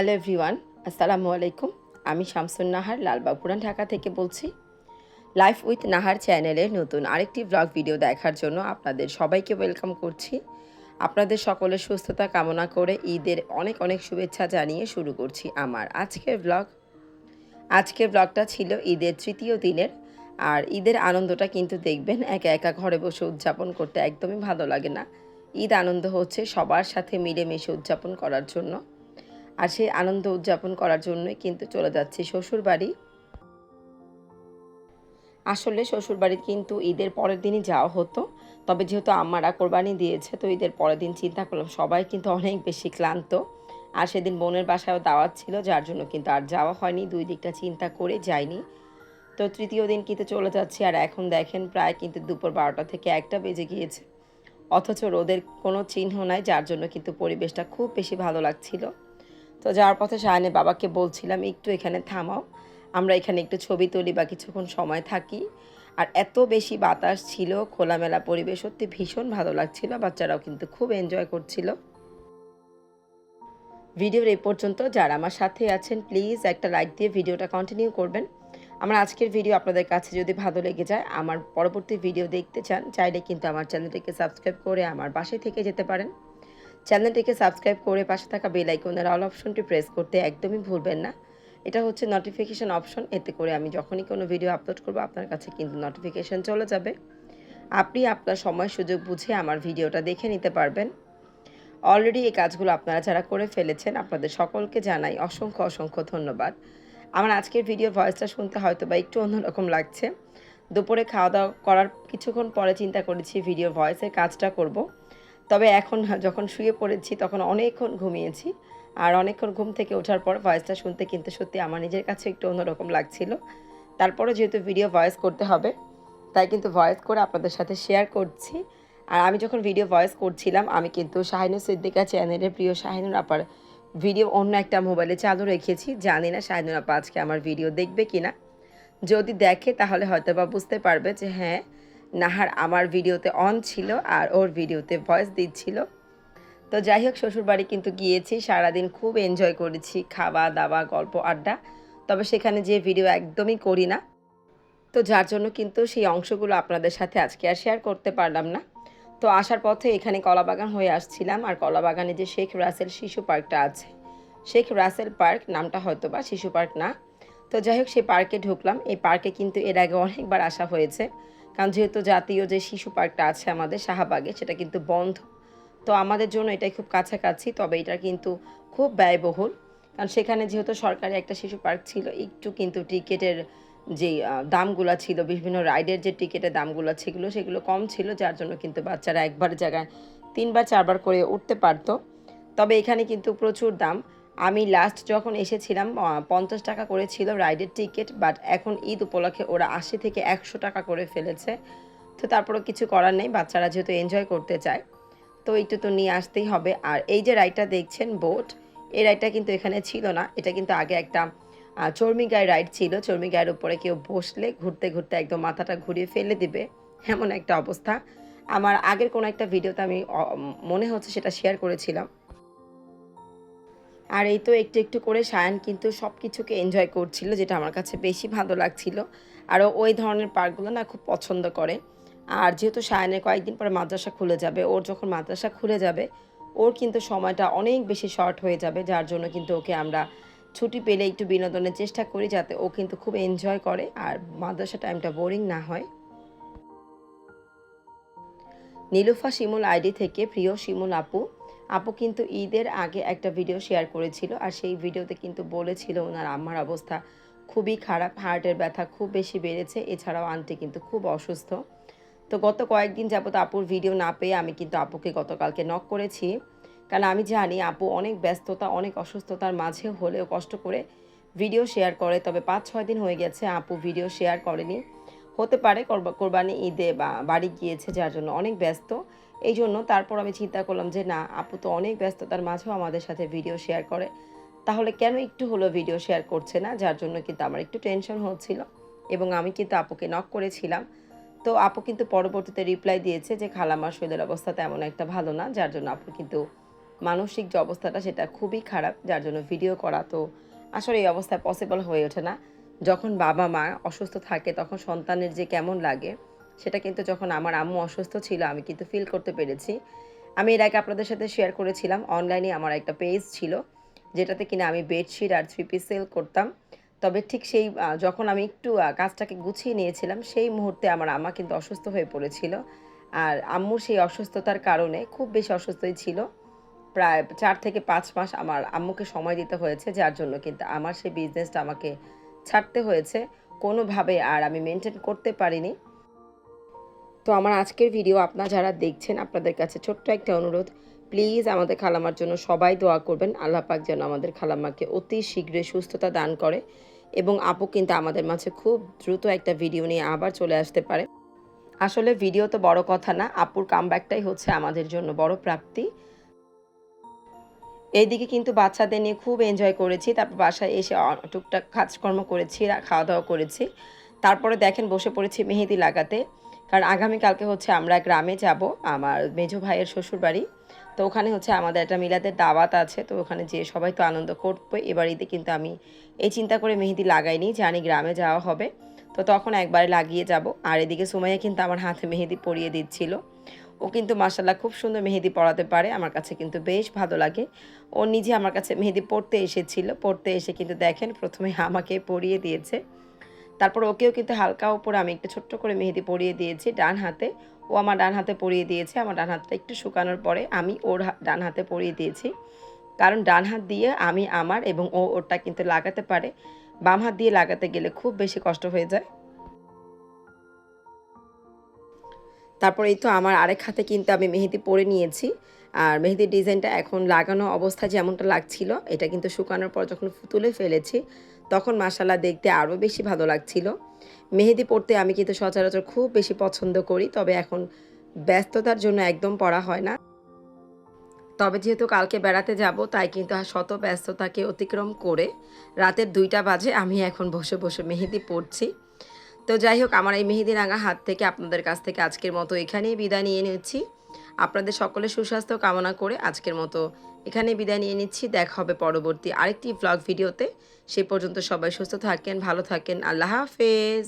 Hello everyone, আসসালামু আলাইকুম। আমি শামসুন নাহার লালবাগ পুরান ঢাকা থেকে বলছি। লাইফ উইথ নাহার চ্যানেলের নতুন আরেকটি ব্লগ ভিডিও দেখার জন্য আপনাদের সবাইকে ওয়েলকাম করছি। আপনাদের সকলের সুস্থতা কামনা করে ঈদের অনেক অনেক শুভেচ্ছা জানিয়ে শুরু করছি আমার আজকের ব্লগ আজকের ব্লগটা ছিল ঈদের তৃতীয় দিনের, আর ঈদের আনন্দটা কিন্তু দেখবেন একা একা ঘরে বসে উদযাপন করতে একদমই ভালো লাগে না। ঈদ আনন্দ হচ্ছে সবার সাথে মিলেমিশে উদযাপন করার জন্য। আর সেই আনন্দ উদযাপন করার জন্যই কিন্তু চলে যাচ্ছি শ্বশুর বাড়ি আসলে শ্বশুর বাড়ি কিন্তু ঈদের পরের দিনই যাওয়া হতো। তবে যেহেতু আমারা কোরবানি দিয়েছে, তো ঈদের পরের দিন চিন্তা করলাম সবাই কিন্তু অনেক বেশি ক্লান্ত। আর সেদিন বোনের বাসায়ও দাওয়াত ছিল, যার জন্য কিন্তু আর যাওয়া হয়নি। দুই দিকটা চিন্তা করে যাইনি। তো তৃতীয় দিন কিন্তু চলে যাচ্ছি, আর এখন দেখেন প্রায় কিন্তু দুপুর বারোটা থেকে একটা বেজে গিয়েছে। অথচ রোদের কোনো চিহ্ন নাই, যার জন্য কিন্তু পরিবেশটা খুব বেশি ভালো লাগছিল। তো যাওয়ার পথে শায়নের বাবাকে বলছিলাম, একটু এখানে থামাও, আমরা এখানে একটু ছবি তুলি বা কিছুক্ষণ সময় থাকি। আর এত বেশি বাতাস ছিল, খোলামেলা পরিবেশ, সত্যি ভীষণ ভালো লাগছিল, বাচ্চারাও কিন্তু খুব এনজয় করছিল। ভিডিওর এই পর্যন্ত, যারা আমার সাথে আছেন প্লিজ একটা লাইক দিয়ে ভিডিওটা কন্টিনিউ করবেন। আমার আজকের ভিডিও আপনাদের কাছে যদি ভালো লেগে যায়, আমার পরবর্তী ভিডিও দেখতে চান, চাইলে কিন্তু আমার চ্যানেলটিকে সাবস্ক্রাইব করে আমার পাশে থেকে যেতে পারেন। চ্যানেলটিকে সাবস্ক্রাইব করে পাশে থাকা বেল আইকনের অল অপশনটি প্রেস করতে একদমই ভুলবেন না। এটা হচ্ছে নোটিফিকেশন অপশন এতে করে আমি যখনই কোনো ভিডিও আপলোড করব, আপনার কাছে কিন্তু নোটিফিকেশন চলে যাবে। আপনি আপনার সময়, সুযোগ বুঝে আমার ভিডিওটা দেখে নিতে পারবেন। অলরেডি এই কাজগুলো আপনারা যারা করে ফেলেছেন, আপনাদের সকলকে জানাই অসংখ্য অসংখ্য ধন্যবাদ। আমার আজকের ভিডিও ভয়েসটা শুনতে হয়তো বা একটু অন্যরকম লাগছে। দুপুরে খাওয়া দাওয়া করার কিছুক্ষণ পরে চিন্তা করেছি ভিডিও ভয়েসের কাজটা করব। তবে এখন যখন শুয়ে পড়েছি তখন অনেকক্ষণ ঘুমিয়েছি। আর অনেকক্ষণ ঘুম থেকে ওঠার পর ভয়েসটা শুনতে কিন্তু সত্যি আমার নিজের কাছে একটু অন্যরকম লাগছিল। তারপরে যেহেতু ভিডিও ভয়েস করতে হবে, তাই কিন্তু ভয়েস করে আপনাদের সাথে শেয়ার করছি। আর আমি যখন ভিডিও ভয়েস করছিলাম, আমি কিন্তু শাহিনুর সিদ্দিকা চ্যানেলের প্রিয় শাহিনুর আপার ভিডিও অন্য একটা মোবাইলে চালু রেখেছি। জানি না শাহিনুর আপা আজকে আমার ভিডিও দেখবে কি না যদি দেখে তাহলে হয়তো বা বুঝতে পারবে যে হ্যাঁ নাহার আমার ভিডিওতে অন ছিল আর ওর ভিডিওতে ভয়েস দিচ্ছিল। তো যাই হোক, শ্বশুরবাড়ি কিন্তু গিয়েছি, সারাদিন খুব এনজয় করেছি, খাওয়া দাওয়া, গল্প, আড্ডা। তবে সেখানে যে ভিডিও একদমই করি না। তো যার জন্য কিন্তু সেই অংশগুলো আপনাদের সাথে আজকে আর শেয়ার করতে পারলাম না। তো আসার পথে এখানে কলাবাগান হয়ে আসছিলাম আর কলাবাগানে যে শেখ রাসেল শিশু পার্কটা আছে, শেখ রাসেল পার্ক নামটা হয়তো বা শিশু পার্ক না। তো যাই হোক, সেই পার্কে ঢুকলাম। এই পার্কে কিন্তু এর আগে অনেকবার আসা হয়েছে। কারণ যেহেতু জাতীয় যে শিশু পার্কটা আছে আমাদের শাহবাগে, সেটা কিন্তু বন্ধ। তো আমাদের জন্য এটাই খুব কাছাকাছি, তবে এটা কিন্তু খুব ব্যয়বহুল। কারণ সেখানে যেহেতু সরকারি একটা শিশু পার্ক ছিল, একটু কিন্তু টিকিটের যে দামগুলো ছিল, বিভিন্ন রাইডের যে টিকিটের দামগুলো সেগুলো সেগুলো কম ছিল, যার জন্য কিন্তু বাচ্চারা একবার জায়গায় তিনবার, চারবার করে উঠতে পারতো। তবে এখানে কিন্তু প্রচুর দাম। আমি লাস্ট যখন এসেছিলাম পঞ্চাশ টাকা করে ছিল রাইডের টিকিট বাট এখন ঈদ উপলক্ষে ওরা আশি থেকে একশো টাকা করে ফেলেছে। তো তারপরও কিছু করার নেই, বাচ্চারা যেহেতু এনজয় করতে চায়। তো একটু তো নিয়ে আসতেই হবে। আর এই যে রাইডটা দেখছেন বোট এই রাইডটা কিন্তু এখানে ছিল না। এটা কিন্তু আগে একটা চর্মি গায়ে রাইড ছিল। চর্মি গায়ের উপরে কেউ বসলে ঘুরতে ঘুরতে একদম মাথাটা ঘুরিয়ে ফেলে দিবে। এমন একটা অবস্থা। আমার আগের কোনো একটা ভিডিওতে আমি মনে হচ্ছে সেটা শেয়ার করেছিলাম। আর এই তো একটু একটু করে সায়ন কিন্তু সব কিছুকে এনজয় করছিল, যেটা আমার কাছে বেশি ভালো লাগছিল। আরও ওই ধরনের পার্কগুলো না খুব পছন্দ করে। আর যেহেতু সায়ানের কয়েকদিন পরে মাদ্রাসা খুলে যাবে, ওর যখন মাদ্রাসা খুলে যাবে, ওর কিন্তু সময়টা অনেক বেশি শর্ট হয়ে যাবে, যার জন্য কিন্তু ওকে আমরা ছুটি পেলে একটু বিনোদনের চেষ্টা করি, যাতে ও কিন্তু খুব এনজয় করে। আর মাদ্রাসা টাইমটা বোরিং না হয়। নীলুফা শিমুল আইডি থেকে প্রিয় শিমুল আপু আপু কিন্তু ঈদের আগে একটা ভিডিও শেয়ার করেছিল আর সেই ভিডিওতে কিন্তু বলেছিল ওনার আম্মার অবস্থা খুবই খারাপ হার্টের ব্যথা খুব বেশি বেড়েছে, এছাড়াও আন্টি কিন্তু খুব অসুস্থ। তো গত কয়েকদিন যাবত আপুর ভিডিও না পেয়ে আমি কিন্তু আপুকে গতকালকে নক করেছি। কারণ আমি জানি আপু অনেক ব্যস্ততা, অনেক অসুস্থতার মাঝে হলেও কষ্ট করে ভিডিও শেয়ার করে, তবে পাঁচ ছয় দিন হয়ে গেছে আপু ভিডিও শেয়ার করেনি। হতে পারে কোরবানি ঈদে বা বাড়ি গিয়েছে যার জন্য অনেক ব্যস্ত। এই জন্য তারপর আমি চিন্তা করলাম যে না, আপু তো অনেক ব্যস্ততার মাঝেও আমাদের সাথে ভিডিও শেয়ার করে। তাহলে কেন একটু হলো ভিডিও শেয়ার করছে না? যার জন্য কিন্তু আমার একটু টেনশন হচ্ছিল এবং আমি কিন্তু আপুকে নক করেছিলাম। তো আপু কিন্তু পরবর্তীতে রিপ্লাই দিয়েছে যে খালামার শরীরের অবস্থা তেমন একটা ভালো না। যার জন্য আপু কিন্তু মানসিক যে অবস্থাটা, সেটা খুবই খারাপ। যার জন্য ভিডিও করা তো আসলে এই অবস্থায় পসিবল হয়ে ওঠে না। যখন বাবা মা অসুস্থ থাকে তখন সন্তানের যে কেমন লাগে, সেটা কিন্তু যখন আমার আম্মু অসুস্থ ছিল আমি কিন্তু ফিল করতে পেরেছি। আমি এর আগে আপনাদের সাথে শেয়ার করেছিলাম অনলাইনে আমার একটা পেজ ছিল, যেটাতে কিনা আমি বেডশিট আর থ্রি পিস সেল করতাম। তবে ঠিক সেই যখন আমি একটু কাজটাকে গুছিয়ে নিয়েছিলাম, সেই মুহূর্তে আমার আম্মা কিন্তু অসুস্থ হয়ে পড়েছিল। আর আম্মুর সেই অসুস্থতার কারণে খুব বেশি অসুস্থই ছিল। প্রায় চার থেকে পাঁচ মাস আমার আম্মুকে সময় দিতে হয়েছে, যার জন্য কিন্তু আমার সেই বিজনেসটা আমাকে ছাড়তে হয়েছে, কোনোভাবে আর আমি মেনটেন করতে পারিনি। তো আমার আজকের ভিডিও আপনারা যারা দেখছেন, আপনাদের কাছে ছোট্ট একটা অনুরোধ প্লিজ আমাদের খালামার জন্য সবাই দোয়া করবেন। আল্লাহ পাক যেন আমাদের খালাম্মাকে অতি শীঘ্রই সুস্থতা দান করে এবং আপু কিন্তু আমাদের মাঝে খুব দ্রুত একটা ভিডিও নিয়ে আবার চলে আসতে পারে। আসলে ভিডিও তো বড় কথা না, আপুর কামব্যাকটাই হচ্ছে আমাদের জন্য বড় প্রাপ্তি। এইদিকে কিন্তু বাচ্চাদের নিয়ে খুব এনজয় করেছি। তারপর বাসায় এসে টুকটাক কাজকর্ম করেছি খাওয়া দাওয়া করেছি। তারপরে দেখেন বসে পড়েছি মেহেদি লাগাতে। কারণ আগামীকালকে হচ্ছে আমরা গ্রামে যাব, আমার মেজো ভাইয়ের শ্বশুর বাড়ি তো ওখানে হচ্ছে আমাদের একটা মিলাদের দাওয়াত আছে, তো ওখানে যেয়ে সবাই তো আনন্দ করবে। এবার ঈদে কিন্তু আমি এই চিন্তা করে মেহেদি লাগাইনি, জানি গ্রামে যাওয়া হবে। তো তখন একবারে লাগিয়ে যাব। আর এদিকে সুমাইয়া কিন্তু আমার হাতে মেহেদি পরিয়ে দিচ্ছিল। ও কিন্তু মাসাল্লাহ খুব সুন্দর মেহেদি পড়াতে পারে, আমার কাছে কিন্তু বেশ ভালো লাগে। ও নিজে আমার কাছে মেহেদি পড়তে এসেছিল, পড়তে এসে কিন্তু দেখেন প্রথমে আমাকে পরিয়ে দিয়েছে। তারপর ওকেও কিন্তু হালকা উপরে আমি একটু ছোট্ট করে মেহেদি পরিয়ে দিয়েছি ডান হাতে। ও আমার ডান হাতে পরিয়ে দিয়েছে, আমার ডান হাতটা একটু শুকানোর পরে আমি ওর ডান হাতে পরিয়ে দিয়েছি। কারণ ডান হাত দিয়ে আমি আমার এবং ও ওরটা কিন্তু লাগাতে পারে। বাম হাত দিয়ে লাগাতে গেলে খুব বেশি কষ্ট হয়ে যায়। তারপর এই তো আমার আরেক হাতে কিন্তু আমি মেহেদি পরে নিয়েছি। আর মেহেদির ডিজাইনটা এখন লাগানো অবস্থা যেমনটা লাগছিল, এটা কিন্তু শুকানোর পর যখন তুলে ফেলেছি, তখন মাসাল্লাহ দেখতে আরও বেশি ভালো লাগছিল। মেহেদি পরতে আমি কিন্তু সচরাচর খুব বেশি পছন্দ করি, তবে এখন ব্যস্ততার জন্য একদম পড়া হয় না। তবে যেহেতু কালকে বেড়াতে যাব, তাই কিন্তু শত ব্যস্ততাকে অতিক্রম করে রাতের দুইটা বাজে আমি এখন বসে বসে মেহেদি পড়ছি তো যাই হোক, আমার এই মেহেদি রাঙা হাত থেকে আপনাদের কাছ থেকে আজকের মতো এখানেই বিদায় নিয়ে নিচ্ছি। আপনাদের সকলের সুস্বাস্থ্য কামনা করে আজকের মতো এখানে বিদায় নিয়ে নিচ্ছি। দেখা হবে পরবর্তী আরেকটি ব্লগ ভিডিওতে সে পর্যন্ত সবাই সুস্থ থাকেন, ভালো থাকেন। আল্লাহ হাফেজ।